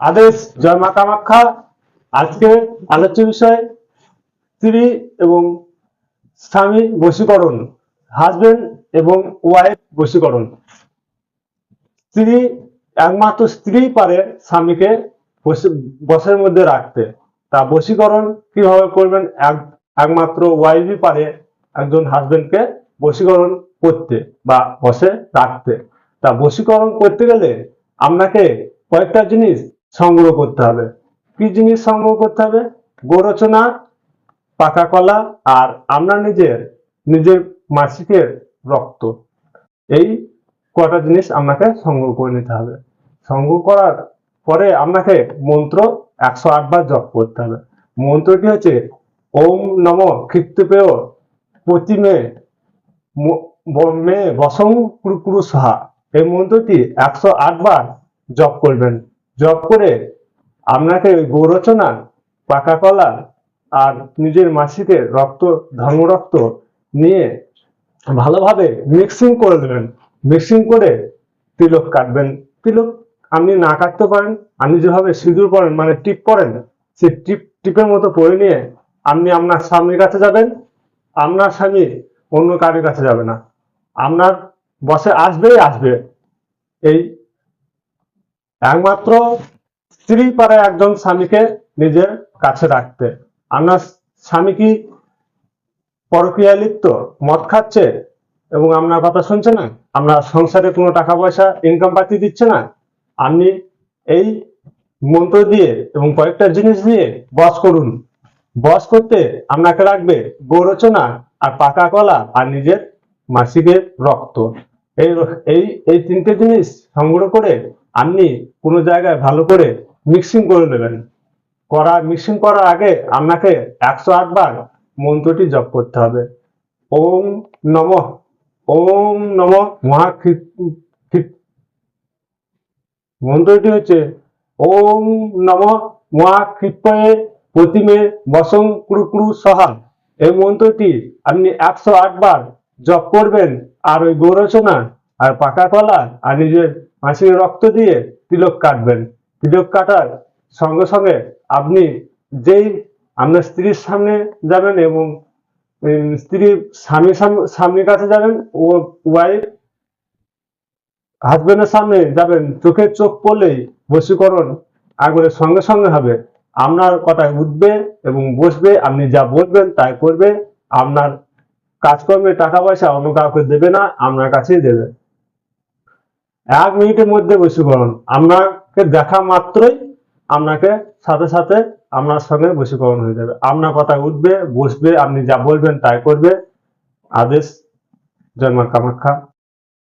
আদেশ, জয় মা কামাখ্যা। আজকে আলোচ্য বিষয়, স্ত্রী এবং স্বামী বশীকরণ হাজবেন্ড এবং ওয়াইফ বশীকরণ। স্ত্রী একমাত্র স্ত্রী পারে স্বামীকে বশের মধ্যে রাখতে। তা বশীকরণ কীভাবে করবেন? এক, একমাত্র ওয়াইফই পারে একজন হাজবেন্ডকে বশীকরণ করতে বা বসে রাখতে। তা বশীকরণ করতে গেলে আপনাকে কয়েকটা জিনিস সংগ্রহ করতে হবে। কি জিনিস সংগ্রহ করতে হবে? গোরচনা, পাকা কলা আর আমরা নিজের নিজের মাসিকের রক্ত। এই কটা জিনিস আপনাকে সংগ্রহ করে নিতে হবে। সংগ্রহ করার পরে আপনাকে মন্ত্র একশো বার জপ করতে হবে। মন্ত্রটি হচ্ছে, ওম নম ক্ষিপ্তপেয় প্রতিমে ম- বসং কুরুকুরু সাহা। এই মন্ত্রটি একশো আট বার জপ করবেন। জপ করে আপনাকে ওই গৌরচনা, পাকা কলা আর নিজের মাসিকের রক্ত, ধর্মরক্ত নিয়ে ভালোভাবে মিক্সিং করে দেবেন। মিক্সিং করে তিলক কাটবেন। তিলক আপনি না কাটতে পারেন, আপনি যেভাবে সিঁদুর পরেন মানে টিপ পরেন, সেই টিপ, টিপের মতো পরে নিয়ে আপনি আপনার স্বামীর কাছে যাবেন, আপনার স্বামী অন্য কারোর কাছে যাবে না। আপনার বসে আসবেই আসবে। এই একমাত্র স্ত্রী পারে একজন স্বামীকে নিজের কাছে রাখতে। আপনার স্বামী কি পরক্রিয়া লিপ্ত, মদ খাচ্ছে এবং আপনার কথা শুনছে না? আপনার সংসারে কোনো টাকা পয়সা ইনকাম পাতি দিচ্ছে না? আপনি এই মন্ত্র দিয়ে এবং কয়েকটা জিনিস দিয়ে বস করুন। বস করতে আপনাকে রাখবে গৌরচনা আর পাকা কলা আর নিজের মাসিকের রক্ত। এই এই এই তিনটে জিনিস সংগ্রহ করে আপনি কোনো জায়গায় ভালো করে মিক্সিং করে নেবেন। করা মিক্সিং করার আগে আপনাকে একশো আটবার মন্ত্রটি জপ করতে হবে। ওম নম ওম নম মহা মন্ত্রটি হচ্ছে ওম নম মহা কৃপয়ে প্রতিমে বসং কুরু কুরু সহা। এই মন্ত্রটি আপনি একশো আটবার জপ করবেন আর ওই গৌরচনা আর পাকা কলা আর নিজের মাসির রক্ত দিয়ে তিলক কাটবেন। তিলক কাটার সঙ্গে সঙ্গে আপনি যেই আপনার স্ত্রীর সামনে যাবেন এবং স্ত্রী স্বামীর কাছে যাবেন ও ওয়াইফ হাজবেন্ডের সামনে যাবেন, চোখে চোখ পড়লেই বশীকরণ আগুনের সঙ্গে সঙ্গে হবে। আপনার কথায় উঠবে এবং বসবে, আপনি যা বলবেন তাই করবে। আপনার কাজকর্মে টাকা পয়সা অন্য কাউকে দেবে না, আপনার কাছেই দেবে। এক মিনিটের মধ্যে বশীকরণ আপনাকে দেখা মাত্রই আপনাকে সাথে সাথে আপনার সঙ্গে বশীকরণ হয়ে যাবে। আপনার কথা উঠবে, বসবে, আপনি যা বলবেন তাই করবে। আদেশ জন্মা কামাখ্যা।